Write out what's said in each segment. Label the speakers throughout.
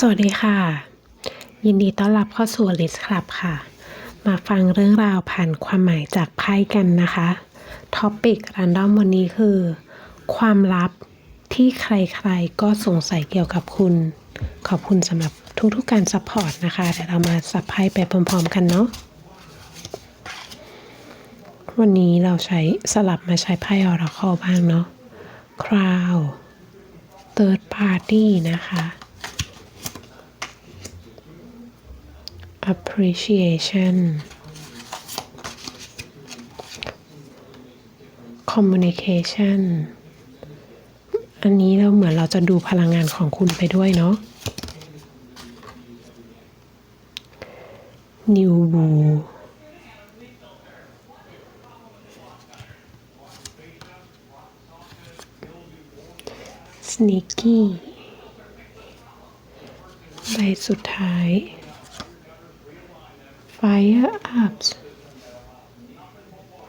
Speaker 1: สวัสดีค่ะ ยินดีต้อนรับเข้าสู่ l i s t Club ค่ะ มาฟังเรื่องราวผ่านความหมายจากไพ่กันนะคะท็อปิกรันดอมวันนี้คือ ความลับที่ใครๆก็สงสัยเกี่ยวกับคุณ ขอบคุณสำหรับทุกๆการซัพพอร์ตนะคะเดี๋ยวเรามาสับไพ่ไปพร้อมๆกันเนาะวันนี้เราใช้สลับมาใช้ไพ่ออราคอบ้างเนาะ Crown Third Party นะคะ appreciation communication อันนี้เราเหมือนเราจะดูพลังงานของคุณไปด้วยเนาะ new blue sneaky ใบสุดท้าย Fire Ups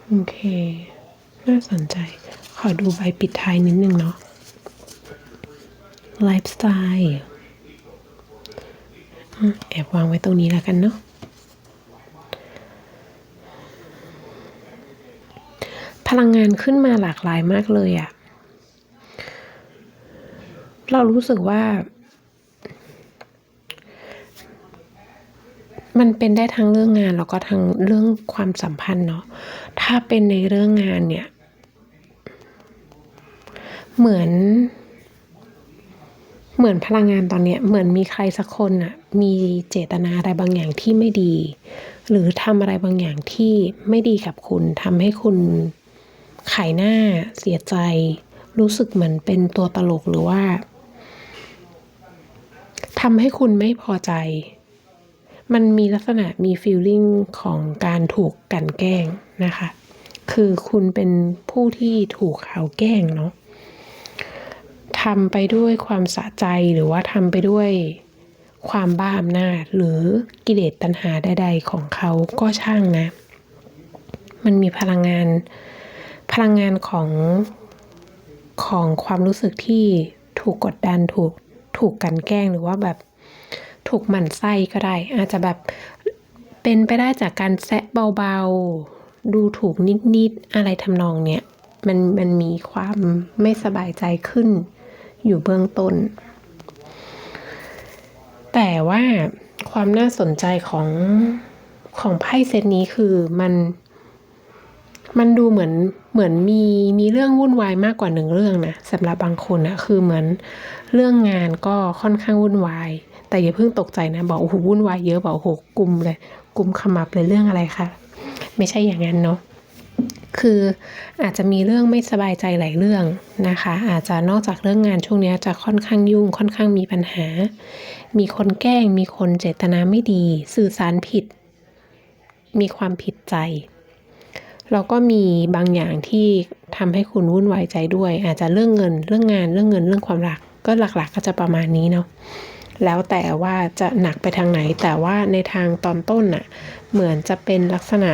Speaker 1: โอเค น่าสนใจ ขอดูใบปิดท้ายนิดนึงเนาะ Lifestyle แอบวางไว้ตรงนี้แล้วกันเนาะพลังงานขึ้นมาหลากหลายมากเลยอะเรารู้สึกว่า มันเป็นได้ทั้งเรื่องงานแล้วก็ทั้งเรื่องความสัมพันธ์เนาะถ้าเป็นในเรื่องงานเนี่ย เหมือน เหมือนพลังงานตอนเนี้ยเหมือนมีใครสักคนอะมีเจตนาอะไรบางอย่างที่ไม่ดี หรือทำอะไรบางอย่างที่ไม่ดีกับคุณทำให้คุณขายหน้าเสียใจ รู้สึกเหมือนเป็นตัวตลกหรือว่าทำให้คุณไม่พอใจ มันมีลักษณะมีฟีลลิ่งของการถูกกันแกล้งนะคะ คือคุณเป็นผู้ที่ถูกเขาแกล้งเนาะทำไปด้วยความสะใจหรือว่าทำไปด้วยความบ้าอำนาจหรือกิเลสตัณหาใด ๆ ของเขาก็ช่างนะ มันมีพลังงานพลังงานของของความรู้สึกที่ถูกกดดันถูกถูกกันแกล้งหรือว่าแบบ ถูกหมั่นไส้ก็ได้ อาจจะแบบเป็นไปได้จากการแซะเบาๆ ดูถูกนิดๆ อะไรทำนองเนี้ยมันมันมีความไม่สบายใจขึ้นอยู่เบื้องต้น แต่ว่าความน่าสนใจของของไพ่เซตนี้คือมัน มันดูเหมือนเหมือนมีมีเรื่องวุ่นวายมากกว่าหนึ่งเรื่องนะสำหรับบางคนอะคือเหมือนเรื่องงานก็ค่อนข้างวุ่นวาย แต่อย่าเพิ่งตกใจนะ บอกโอ้โหวุ่นวายเยอะบอกโอ้โหกลุ่มเลยกลุ่มขมับเลยเรื่องอะไรคะไม่ใช่อย่างนั้นเนาะคืออาจจะมีเรื่องไม่สบายใจหลายเรื่องนะคะ อาจจะนอกจากเรื่องงานช่วงนี้จะค่อนข้างยุ่งค่อนข้างมีปัญหา มีคนแกล้ง มีคนเจตนาไม่ดี สื่อสารผิด มีความผิดใจแล้วก็มีบางอย่างที่ทำให้คุณวุ่นวายใจด้วย อาจจะเรื่องเงินเรื่องงานเรื่องเงินเรื่องความรักก็หลักๆก็จะประมาณนี้เนาะ แล้วแต่ว่าจะหนักไปทางไหน แต่ว่าในทางตอนต้นน่ะเหมือนจะเป็นลักษณะ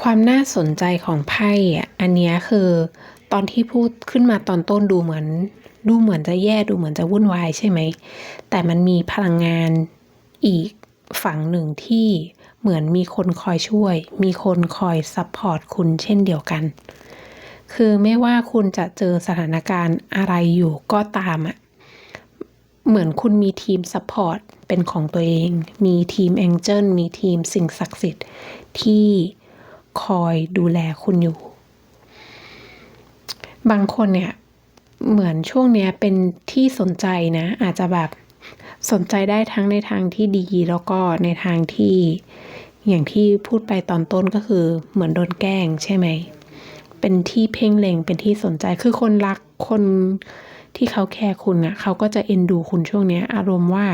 Speaker 1: ความน่าสนใจของไพ่อะอันนี้คือตอนที่พูดขึ้นมาตอนต้นดูเหมือน ดูเหมือนจะแย่ดูเหมือนจะวุ่นวายใช่ไหม แต่มันมีพลังงานอีกฝั่งหนึ่งที่เหมือนมีคนคอยช่วย มีคนคอยซัพพอร์ตคุณเช่นเดียวกัน คือไม่ว่าคุณจะเจอสถานการณ์อะไรอยู่ก็ตามอะ เหมือนคุณมีทีมซัพพอร์ตเป็นของตัวเอง มีทีมแองเจิลมีทีมสิ่งศักดิ์สิทธิ์ที่คอยดูแลคุณอยู่ บางคนเนี่ย เหมือนช่วงเนี้ยเป็นที่สนใจนะ อาจจะแบบสนใจได้ทั้งในทางที่ดีแล้วก็ในทางที่อย่างที่พูดไปตอนต้นก็คือเหมือนโดนแกล้งใช่ไหม เป็นที่เพ่งเล็งเป็นที่สนใจคือคนรักคน ที่เขาแคร์คุณอะ่ะเขาก็จะเอ็นดูคุณช่วงเนี้ย อารมณ์ว่า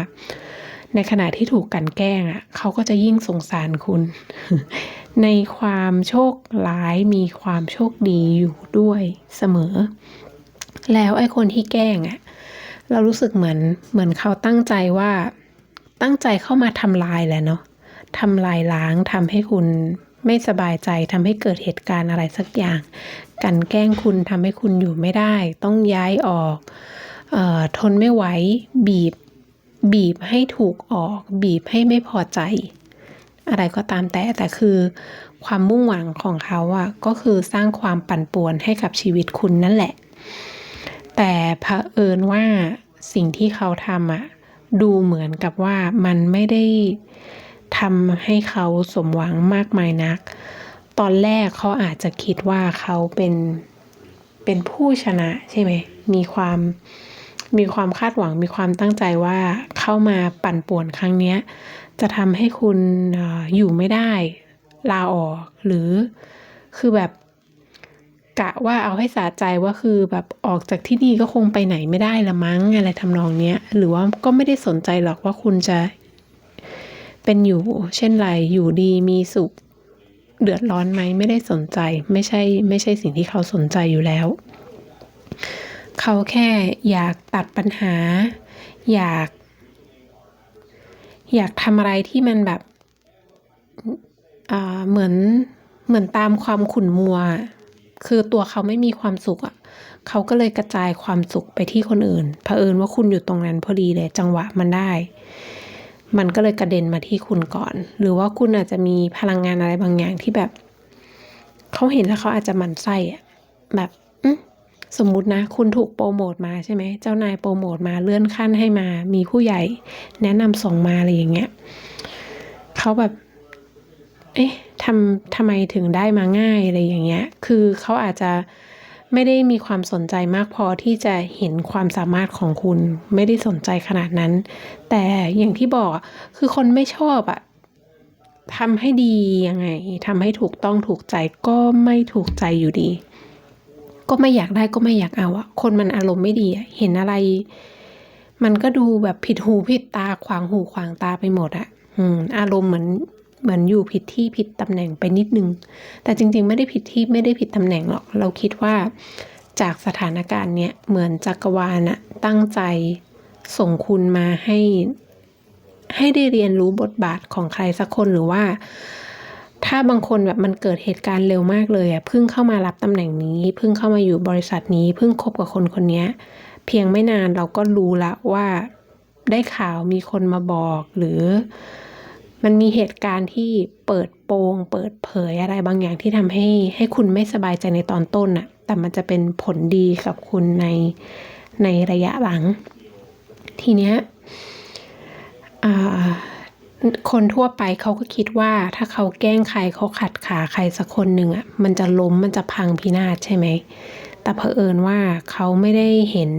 Speaker 1: ในขณะที่ถูกกันแกล้งอะ่ะเขาก็จะยิ่งสงสารคุณ ในความโชคร้ายมีความโชคดีอยู่ด้วยเสมอ แล้วไอ้คนที่แกล้งอะ่ะเรารู้สึกเหมือนเหมือนเขาตั้งใจว่าตั้งใจเข้ามาทำลายแหละเนาะทำลายล้างทำให้คุณไม่สบายใจทำให้เกิดเหตุการณ์อะไรสักอย่าง กันแกล้งคุณทำให้คุณอยู่ไม่ได้ ต้องย้ายออกออทนไม่ไหวบีบ บีบให้ถูกออก บีบให้ไม่พอใจ อะไรก็ตามแต่แต่คือความมุ่งหวังของเขาอะก็คือสร้างความปั่นป่วนให้กับชีวิตคุณนั่นแหละ แต่เผอิญว่าสิ่งที่เขาทำอะดูเหมือนกับว่ามันไม่ได้ทำให้เขาสมหวังมากมายนัก ตอนแรกเขาอาจจะคิดว่าเขาเป็นเป็นผู้ชนะใช่ไหมมีความมีความคาดหวังมีความตั้งใจว่าเข้ามาปั่นป่วนครั้งนี้จะทำให้คุณอออยู่ไม่ได้ลาออกหรือคือแบบกะว่าเอาให้สาใจว่าคือแบบออกจากที่นี่ก็คงไปไหนไม่ได้ละมั้งอะไรทำนองเนี้ยหรือว่าก็ไม่ได้สนใจหรอกว่าคุณจะเป็นอยู่เช่นไรอยู่ดีมีสุข เดือดร้อนไหมไม่ได้สนใจ ไม่ใช่ไม่ใช่สิ่งที่เขาสนใจอยู่แล้ว เขาแค่อยากตัดปัญหา อยาก อยากทำอะไรที่มันแบบอ่าเหมือนเหมือนตามความขุ่นมัว คือตัวเขาไม่มีความสุขอะเขาก็เลยกระจายความสุขไปที่คนอื่นเผอิญว่าคุณอยู่ตรงนั้นพอดีเลยจังหวะมันได้ มันก็เลยกระเด็นมาที่คุณก่อน หรือว่าคุณอาจจะมีพลังงานอะไรบางอย่างที่แบบเขาเห็นแล้วเขาอาจจะมันไส้อะแบบสมมุตินะ คุณถูกโปรโมทมาใช่ไหม เจ้านายโปรโมทมาเลื่อนขั้นให้มา มีผู้ใหญ่แนะนำส่งมาอะไรอย่างเงี้ยเขาแบบ เอ๊ะทำทำไมถึงได้มาง่ายอะไรอย่างเงี้ย คือเขาอาจจะ ไม่ได้มีความสนใจมากพอที่จะเห็นความสามารถของคุณ ไม่ได้สนใจขนาดนั้น แต่อย่างที่บอกคือคนไม่ชอบอะทำให้ดียังไงทำให้ถูกต้องถูกใจก็ไม่ถูกใจอยู่ดี ก็ไม่อยากได้ก็ไม่อยากเอาอะคนมันอารมณ์ไม่ดีเห็นอะไร มันก็ดูแบบผิดหูผิดตาขวางหูขวางตาไปหมดอะออารมณ์เหมือน มือนอยู่ผิดที่ผิดตำแหน่งไปนิดนึง แต่จริงๆ ไม่ได้ผิดที่ไม่ได้ผิดตำแหน่งหรอก เราคิดว่าจากสถานการณ์เนี้ยเหมือนจักรวาลอะตั้งใจส่งคุณมาให้ ให้ได้เรียนรู้บทบาทของใครสักคนหรือว่า ถ้าบางคนแบบมันเกิดเหตุการณ์เร็วมากเลยอะเพิ่งเข้ามารับตำแหน่งนี้เพิ่งเข้ามาอยู่บริษัทนี้เพิ่งคบกับคนคนนี้เพียงไม่นานเราก็รู้ละว่าได้ข่าวมีคนมาบอกหรือ มันมีเหตุการณ์ที่เปิดโปง เปิดเผยอะไรบางอย่างที่ทำให้ให้คุณไม่สบายใจในตอนต้นน่ะแต่มันจะเป็นผลดีกับคุณในในระยะหลัง ทีเนี้ยคนทั่วไปเขาก็คิดว่าถ้าเขาแกล้งใครเขาขัดขาใครสักคนหนึ่งอะมันจะล้มมันจะพังพินาศใช่ไหม แต่เผอิญว่าเขาไม่ได้เห็น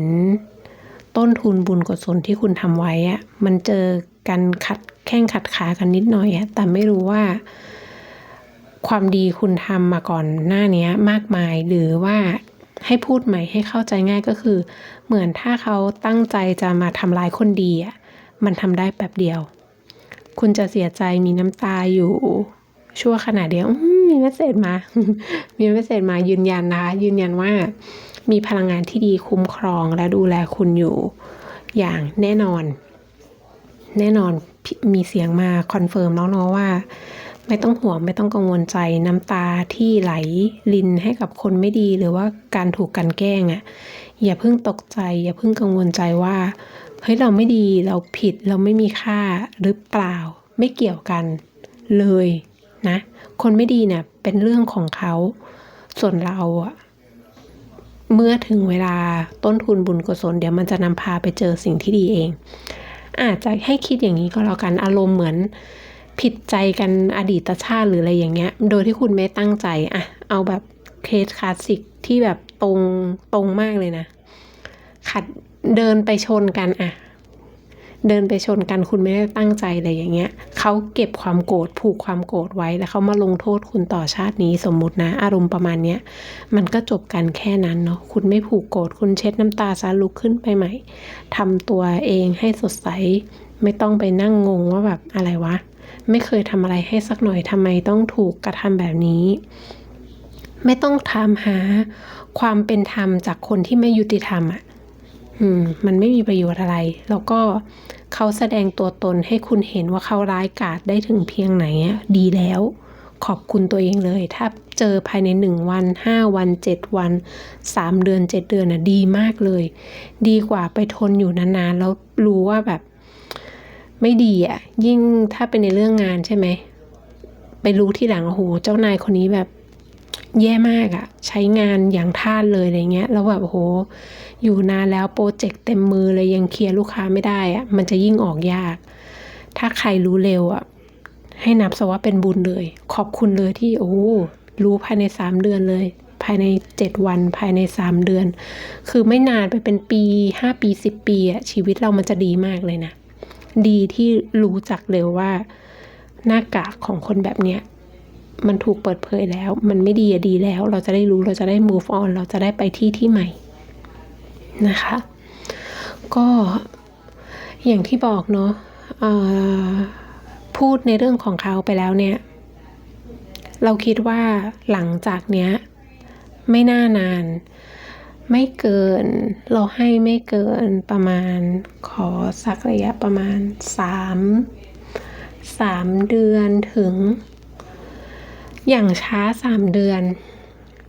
Speaker 1: ต้นทุนบุญกุศลที่คุณทำไว้อะมันเจอกันขัด แข้งขัดขากันนิดหน่อยอะแต่ไม่รู้ว่า ความดีคุณทำมาก่อนหน้านี้มากมายหรือว่าให้พูดใหม่ให้เข้าใจง่ายก็คือ เหมือนถ้าเขาตั้งใจจะมาทำร้ายคนดีอะมันทำได้แป๊บเดียว คุณจะเสียใจมีน้ำตาอยู่ชั่วขณะเดียวมีเมสเซจมา มีเมสเซจมายืนยันนะคะ ยืนยันว่า มีพลังงานที่ดีคุ้มครองและดูแลคุณอยู่ อย่างแน่นอน แน่นอน มีเสียงมาคอนเฟิร์มแล้วเนาะว่า ไม่ต้องห่วงไม่ต้องกังวลใจน้ำตาที่ไหลลินให้กับคนไม่ดีหรือว่าการถูกกันแกล้งอะ่ะอย่าเพิ่งตกใจ อย่าเพิ่งกังวลใจว่าเฮ้ยเราไม่ดีเราผิดเราไม่มีค่าหรือเปล่า ไม่เกี่ยวกันเลยนะ คนไม่ดีเนี่ยเป็นเรื่องของเขา ส่วนเราอะเมื่อถึงเวลาต้นทุนบุญกุศลเดี๋ยวมันจะนำพาไปเจอสิ่งที่ดีเอง อาจจะให้คิดอย่างนี้ก็แล้วกันอารมณ์เหมือนผิดใจกันอดีตชาติหรืออะไรอย่างเงี้ย โดยที่คุณไม่ตั้งใจอะเอาแบบเคสคลาสสิกที่แบบตรงตรงมากเลยนะ ขัดเดินไปชนกันอะ เดินไปชนกันคุณไม่ได้ตั้งใจอะไรอย่างเงี้ยเขาเก็บความโกรธผูกความโกรธไว้แล้วเขามาลงโทษคุณต่อชาตินี้สมมุตินะ อารมณ์ประมาณเนี้ยมันก็จบกันแค่นั้นเนาะคุณไม่ผูกโกรธคุณเช็ดน้ำตาซาลุกขึ้นไปใหม่ทำตัวเองให้สดใส ไม่ต้องไปนั่งงงว่าแบบอะไรวะ ไม่เคยทำอะไรให้สักหน่อยทำไมต้องถูกกระทำแบบนี้ไม่ต้องถามหาความเป็นธรรมจากคนที่ไม่ยุติธรรมอะ่ะ อืม มันไม่มีประโยชน์อะไร แล้วก็เขาแสดงตัวตนให้คุณเห็นว่าเขาร้ายกาจได้ถึงเพียงไหนดีแล้ว ขอบคุณตัวเองเลย ถ้าเจอภายในหนึ่งวันห้าวันเจ็ดวันสามเดือนเจ็ดเดือนน่ะดีมากเลย ดีกว่าไปทนอยู่นานๆ แล้วรู้ว่าแบบ ไม่ดีอะ ยิ่งถ้าเป็นในเรื่องงานใช่ไหมไปรู้ที่หลังโอ้โหเจ้านายคนนี้แบบ แย่มากอะใช้งานอย่างท่าสเลยอะไรเงี้ย แล้วแบบโห อยู่นานแล้วโปรเจกต์เต็มมือเลยยังเคลียร์ลูกค้าไม่ได้อะมันจะยิ่งออกยาก ถ้าใครรู้เร็วอะให้นับซะว่าเป็นบุญเลย ขอบคุณเลยที่โอ้รู้ภายในสามเดือนเลย ภายในเจ็ดวันภายในสามเดือน คือไม่นานไปเป็นปีห้าปีสิบปีอะชีวิตเรามันจะดีมากเลยนะ ดีที่รู้จักเร็วว่าหน้ากากของคนแบบเนี้ย มันถูกเปิดเผยแล้ว มันไม่ดีอะดีแล้ว เราจะได้รู้เราจะได้ move on เราจะได้ไปที่ที่ใหม่นะคะ ก็อย่างที่บอกเนาะพูดในเรื่องของเขาไปแล้วเนี่ย เราคิดว่าหลังจากเนี้ย ไม่น่านาน ไม่เกิน เราให้ไม่เกินประมาณขอสักระยะประมาณสามสามเดือนถึง อย่างช้าสามเดือน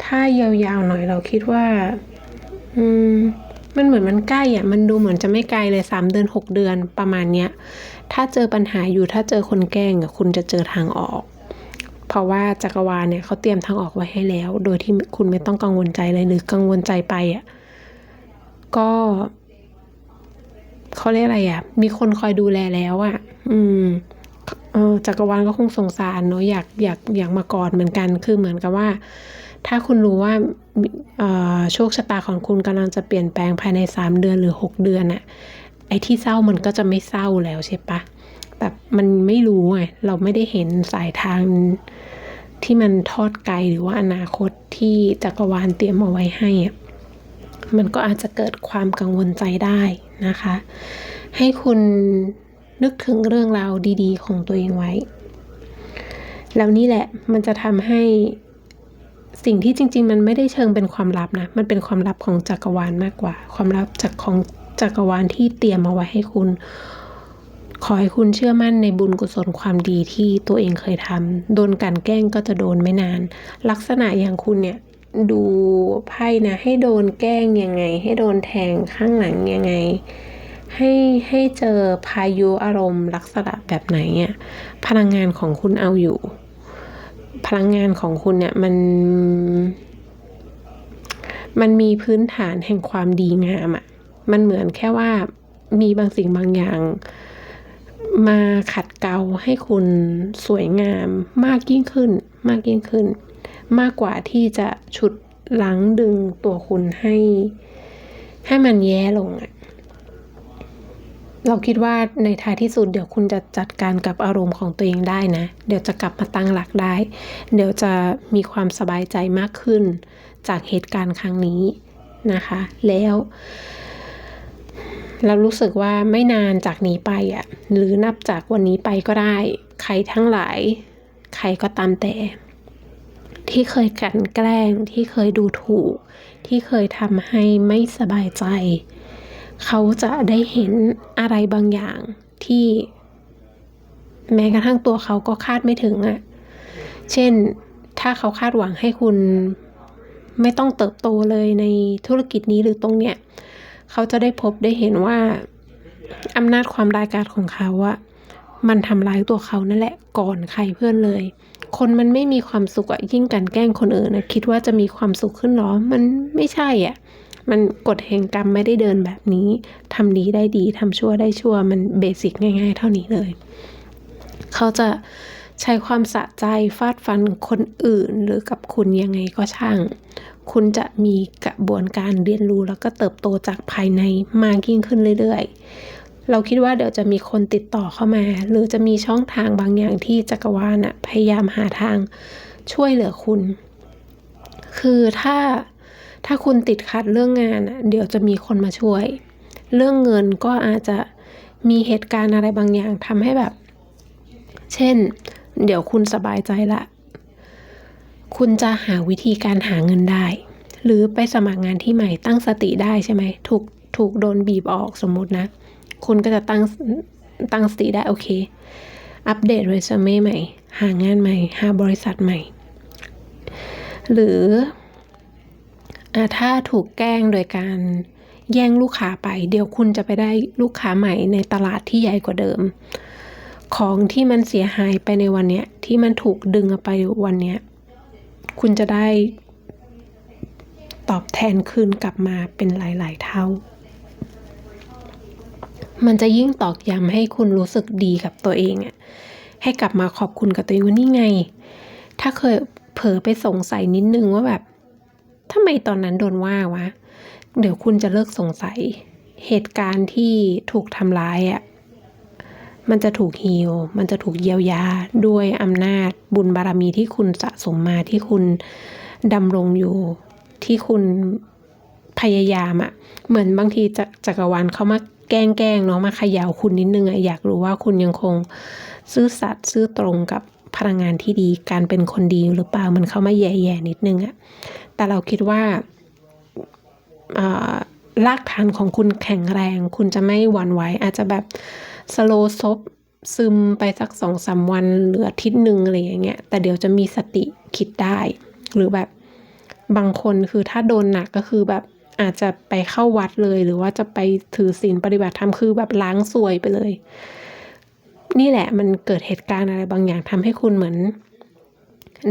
Speaker 1: ถ้ายาวๆหน่อยเราคิดว่า อืมมันเหมือนมันใกล้อะ มันดูเหมือนจะไม่ไกลเลยสามเดือนหกเดือนประมาณเนี้ย ถ้าเจอปัญหาอยู่ถ้าเจอคนแกล้งอะคุณจะเจอทางออก เพราะว่าจักรวาลเนี่ยเขาเตรียมทางออกไว้ให้แล้ว โดยที่คุณไม่ต้องกังวลใจเลยหรือกังวลใจไปอะ ก็เขาเรียกอะไรอะ มีคนคอยดูแลแล้วอะ อืม เออจักรวาลก็คงสงสารเนาะอยากอยากอยากมากอดเหมือนกัน คือเหมือนกับว่า ถ้าคุณรู้ว่าโชคชะตาของคุณกำลังจะเปลี่ยนแปลงภายในสามเดือนหรือหกเดือนอะไอ้ที่เศร้ามันก็จะไม่เศร้าแล้วใช่ปะแบบมันไม่รู้ไงเราไม่ได้เห็นสายทางที่มันทอดไกลหรือว่าอนาคตที่จักรวาลเตรียมเอาไว้ให้อะมันก็อาจจะเกิดความกังวลใจได้นะคะ ให้คุณ นึกถึงเรื่องราวดีๆ ของตัวเองไว้ แล้วนี่แหละมันจะทำให้สิ่งที่จริง ๆ มันไม่ได้เชิงเป็นความลับนะ มันเป็นความลับของจักรวาลมากกว่า ความลับจากของจักรวาลที่เตรียมเอาไว้ให้คุณ ขอให้คุณเชื่อมั่นในบุญกุศลความดีที่ตัวเองเคยทำโดนกลันแกล้งก็จะโดนไม่นาน ลักษณะอย่างคุณเนี่ยดูไพ่นะ ให้โดนแกล้งยังไง ให้โดนแทงข้างหลังยังไง ให้ให้เจอพายุอารมณ์ลักษณะแบบไหนอะพลังงานของคุณเอาอยู่ พลังงานของคุณเนี่ยมัน มันมีพื้นฐานแห่งความดีงามอะ่ะมันเหมือนแค่ว่ามีบางสิ่งบางอย่างมาขัดเกลาให้คุณสวยงามมากยิ่งขึ้น มากยิ่งขึ้น มากกว่าที่จะฉุดหลังดึงตัวคุณให้ ให้มันแย่ลงอะ เราคิดว่าในท้ายที่สุดเดี๋ยวคุณจะจัดการกับอารมณ์ของตัวเองได้นะ เดี๋ยวจะกลับมาตั้งหลักได้ เดี๋ยวจะมีความสบายใจมากขึ้นจากเหตุการณ์ครั้งนี้นะคะ แล้ว เรารู้สึกว่าไม่นานจากนี้ไปอะ หรือนับจากวันนี้ไปก็ได้ ใครทั้งหลาย ใครก็ตามแต่ ที่เคยกันแกล้งที่เคยดูถูก ที่เคยทำให้ไม่สบายใจ เขาจะได้เห็นอะไรบางอย่างที่แม้กระทั่งตัวเขาก็คาดไม่ถึงอะ่ะ เช่น ถ้าเขาคาดหวังให้คุณไม่ต้องเติบโตเลยในธุรกิจนี้หรือตรงเนี้ย เขาจะได้พบได้เห็นว่าอำนาจความรายการของเขาอะมันทำร้ายตัวเขานั่นแหละก่อนใครเพื่อนเลย คนมันไม่มีความสุขอะยิ่งกันแกล้งคนอื่นนะคิดว่าจะมีความสุขขึ้นหรอ มันไม่ใช่อะ มันกฎแห่งกรรมไม่ได้เดินแบบนี้ทำดีได้ดีทำชั่วได้ชั่วมันเบสิกง่าย ๆ เท่านี้เลย เขาจะใช้ความสะใจฟาดฟันคนอื่นหรือกับคุณยังไงก็ช่าง คุณจะมีกระบวนการเรียนรู้แล้วก็เติบโตจากภายในมากยิ่งขึ้นเรื่อยๆ เราคิดว่าเดี๋ยวจะมีคนติดต่อเข้ามา หรือจะมีช่องทางบางอย่างที่จักรวาลอะพยายามหาทางช่วยเหลือคุณ คือถ้า ถ้าคุณติดขัดเรื่องงานเดี๋ยวจะมีคนมาช่วย เรื่องเงินก็อาจจะมีเหตุการณ์อะไรบางอย่างทำให้แบบ เช่น เดี๋ยวคุณสบายใจละ คุณจะหาวิธีการหาเงินได้ หรือไปสมัครงานที่ใหม่ตั้งสติได้ใช่ไหมถูกถูกโดนบีบออกสมมุตินะ คุณก็จะตั้งตั้งสติได้โอเค อัปเดตเรซูเม่ใหม่ หางานใหม่ หาบริษัทใหม่ หรือ ถ้าถูกแกล้งโดยการแย่งลูกค้าไป เดี๋ยวคุณจะไปได้ลูกค้าใหม่ในตลาดที่ใหญ่กว่าเดิม ของที่มันเสียหายไปในวันเนี้ยที่มันถูกดึงไปวันเนี้ยคุณจะได้ตอบแทนคืนกลับมาเป็นหลาย ๆ เท่า มันจะยิ่งตอกย้ำให้คุณรู้สึกดีกับตัวเองอะให้กลับมาขอบคุณกับตัวเองว่านี่ไง ถ้าเคยเผลอไปสงสัยนิดนึงว่าแบบ ทำไมตอนนั้นโดนว่าวะ เดี๋ยวคุณจะเลิกสงสัย เหตุการณ์ที่ถูกทำร้ายอะ่ะมันจะถูกฮีลมันจะถูกเยียวยาด้วยอำนาจบุญบารมีที่คุณสะสมมาที่คุณดำรงอยู่ที่คุณพยายามอะ่ะเหมือนบางทีจะจักรวาลเขามาแกล้งแกล้งเนาะมาขย่าคุณนิดนึงอะอยากรู้ว่าคุณยังคงซื่อสัตย์ซื่อตรงกับพลังงานที่ดีการเป็นคนดีหรือเปล่ามันเข้ามาแย่ๆนิดนึงอะ แต่เราคิดว่ารากฐานของคุณแข็งแรง คุณจะไม่หวั่นไหวอาจจะแบบสโลซบซึมไปสักสองสาวันเหลือทิศหนึ่งอะไรอย่างเงี้ยแต่เดี๋ยวจะมีสติคิดได้ หรือแบบบางคนคือถ้าโดนหนักก็คือแบบอาจจะไปเข้าวัดเลย หรือว่าจะไปถือศีลปฏิบัติธรรมคือแบบล้างซวยไปเลย นี่แหละมันเกิดเหตุการณ์อะไรบางอย่างทำให้คุณเหมือน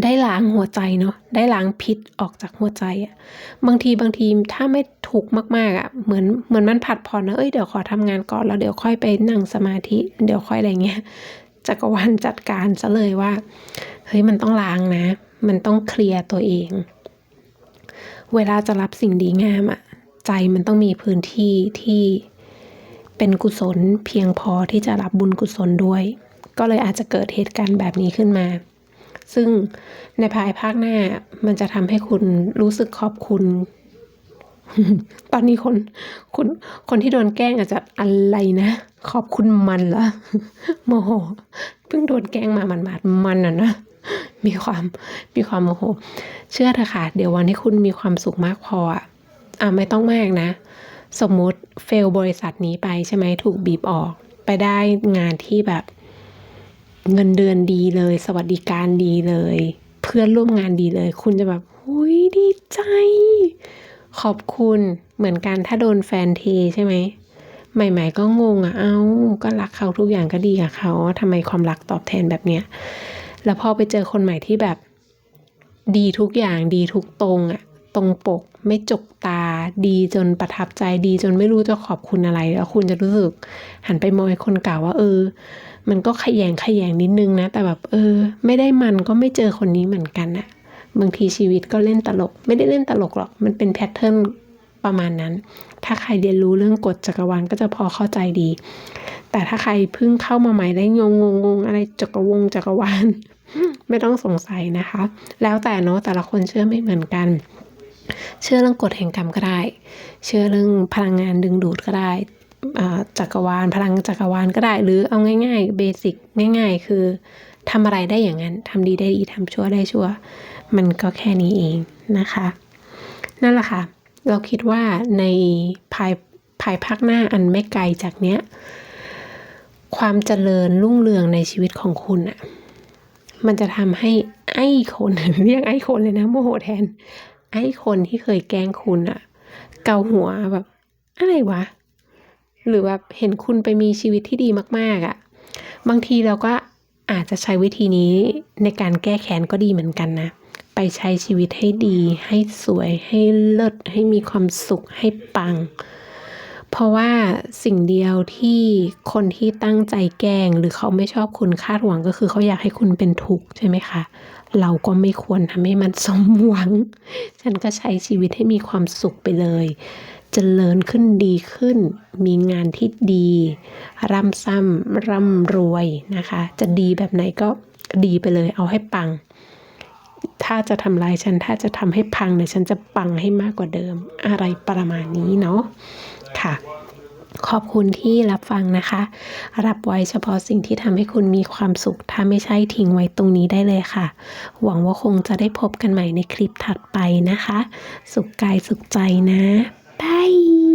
Speaker 1: ได้ล้างหัวใจเนาะได้ล้างพิษออกจากหัวใจอะบางทีบางทีถ้าไม่ถูกมากๆอะเหมือนเหมือนมันผัดผ่อนนะเอ้ยเดี๋ยวขอทำงานก่อนแล้วเดี๋ยวค่อยไปนั่งสมาธิเดี๋ยวค่อยอะไรเงี้ยจักรวาลจัดการซะเลยว่าเฮ้ยมันต้องล้างนะ มันต้องเคลียร์ตัวเอง เวลาจะรับสิ่งดีงามอะใจมันต้องมีพื้นที่ที่เป็นกุศลเพียงพอที่จะรับบุญกุศลด้วย ก็เลยอาจจะเกิดเหตุการณ์แบบนี้ขึ้นมา ซึ่งในภายภาคหน้ามันจะทำให้คุณรู้สึกขอบคุณ ตอนนี้คนคนคนที่โดนแกล้งอาจจะอะไรนะ ขอบคุณมันละโมโหเพิ่งโดนแกล้งมามันมาดมันอะนะมีความมีความโมโห เชื่อเถอะค่ะ เดี๋ยววันที่คุณมีความสุขมากพออะอะไม่ต้องมากนะ สมมุติเฟลบริษัทนี้ไปใช่ไหมถูกบีบออก ไปได้งานที่แบบ เงินเดือนดีเลย สวัสดิการดีเลย เพื่อนร่วมงานดีเลย คุณจะแบบหุยดีใจ ขอบคุณเหมือนกันถ้าโดนแฟนเทใช่ไหมใหม่ ๆ ก็งงอะ่ะ เอา้า ก็รักเขาทุกอย่างก็ดีกับเขาทำไมความรักตอบแทนแบบเนี้ย แล้วพอไปเจอคนใหม่ที่แบบ ดีทุกอย่างดีทุกตรงอะ่ะ ตรงปกไม่จกตา ดีจนประทับใจดีจนไม่รู้จะขอบคุณอะไร แล้วคุณจะรู้สึกหันไปมองคนเก่าว่าเออ มันก็ขยงขยงนิดนึงนะ แต่แบบเออ ไม่ได้มันก็ไม่เจอคนนี้เหมือนกันอะบางทีชีวิตก็เล่นตลก ไม่ได้เล่นตลกหรอก มันเป็นแพทเทิร์นประมาณนั้น ถ้าใครเรียนรู้เรื่องกฎจักรวาลก็จะพอเข้าใจดี แต่ถ้าใครเพิ่งเข้ามาใหม่ได้งงงงอะไรจักรวงจักรวาล ไม่ต้องสงสัยนะคะ แล้วแต่เนาะแต่ละคนเชื่อไม่เหมือนกัน เชื่อเรื่องกฎแห่งกรรมก็ได้ เชื่อเรื่องพลังงานดึงดูดก็ได้ จักรวาล พลังจักรวาลก็ได้ หรือเอาง่าย ๆ เบสิกง่าย ๆ คือทำอะไรได้อย่างนั้นทำดีได้ดีทำชั่วได้ชั่ว มันก็แค่นี้เองนะคะ นั่นแหละค่ะ เราคิดว่าในภายภายภาคหน้าอันไม่ไกลจากเนี้ย ความเจริญรุ่งเรืองในชีวิตของคุณอะ่ะมันจะทำให้ไอ้คนเรียกไอ้คนเลยนะโมโหแทน ไอ้คนที่เคยแกล้งคุณอะเกาหัวแบบ อะไรวะ หรือแบบเห็นคุณไปมีชีวิตที่ดีมากๆอะ่ะ บางทีเราก็อาจจะใช้วิธีนี้ในการแก้แค้นก็ดีเหมือนกันนะ ไปใช้ชีวิตให้ดี ให้สวย ให้เลิศ ให้มีความสุข ให้ปัง เพราะว่าสิ่งเดียวที่คนที่ตั้งใจแกล้ง หรือเขาไม่ชอบคุณคาดหวังก็คือเขาอยากให้คุณเป็นทุกข์ใช่ไหมคะ เราก็ไม่ควรทำให้มันสมหวัง ฉันก็ใช้ชีวิตให้มีความสุขไปเลย เจริญขึ้นดีขึ้น มีงานที่ดี ร่ำซ้ำร่ำรวยนะคะ จะดีแบบไหนก็ดีไปเลยเอาให้ปัง ถ้าจะทำลายฉันถ้าจะทำให้พังเนี่ยฉันจะปังให้มากกว่าเดิม อะไรประมาณนี้เนาะค่ะขอบคุณที่รับฟังนะคะ รับไว้เฉพาะสิ่งที่ทำให้คุณมีความสุข ถ้าไม่ใช่ทิ้งไว้ตรงนี้ได้เลยค่ะ หวังว่าคงจะได้พบกันใหม่ในคลิปถัดไปนะคะ สุขกายสุขใจนะ Bye.